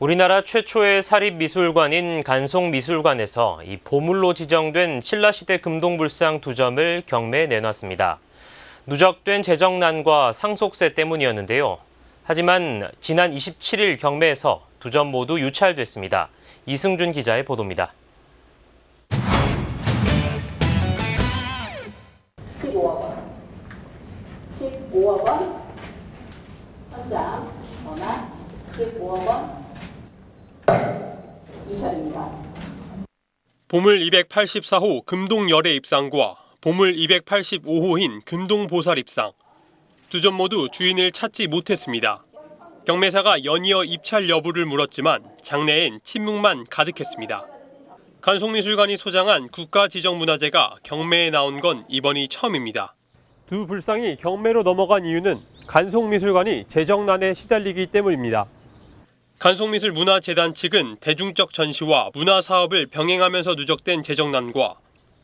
우리나라 최초의 사립미술관인 간송미술관에서 이 보물로 지정된 신라시대 금동불상 두 점을 경매에 내놨습니다. 누적된 재정난과 상속세 때문이었는데요. 하지만 지난 27일 경매에서 두 점 모두 유찰됐습니다. 이승준 기자의 보도입니다. 15억 원. 15억 원. 현장 전화 15억 원. 유찰입니다. 보물 284호 금동 열애 입상과 보물 285호인 금동 보살 입상. 두 점 모두 주인을 찾지 못했습니다. 경매사가 연이어 입찰 여부를 물었지만 장내엔 침묵만 가득했습니다. 간송미술관이 소장한 국가지정문화재가 경매에 나온 건 이번이 처음입니다. 두 불상이 경매로 넘어간 이유는 간송미술관이 재정난에 시달리기 때문입니다. 간송미술 문화재단 측은 대중적 전시와 문화 사업을 병행하면서 누적된 재정난과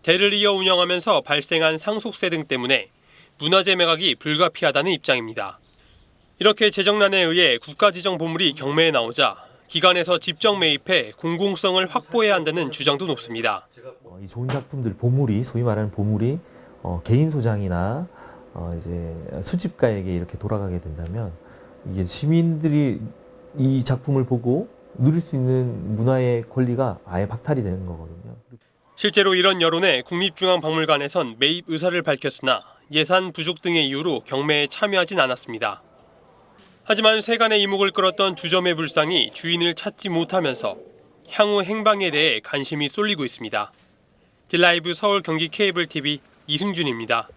대를 이어 운영하면서 발생한 상속세 등 때문에 문화재 매각이 불가피하다는 입장입니다. 이렇게 재정난에 의해 국가지정 보물이 경매에 나오자 기관에서 집정 매입해 공공성을 확보해야 한다는 주장도 높습니다. 어, 이 좋은 작품들 보물이 소위 말하는 보물이 어, 개인 소장이나 어, 이제 수집가에게 이렇게 돌아가게 된다면 이게 시민들이 이 작품을 보고 누릴 수 있는 문화의 권리가 아예 박탈이 되는 거거든요. 실제로 이런 여론에 국립중앙박물관에선 매입 의사를 밝혔으나 예산 부족 등의 이유로 경매에 참여하진 않았습니다. 하지만 세간의 이목을 끌었던 두 점의 불상이 주인을 찾지 못하면서 향후 행방에 대해 관심이 쏠리고 있습니다. 딜라이브 서울 경기 케이블 TV 이승준입니다.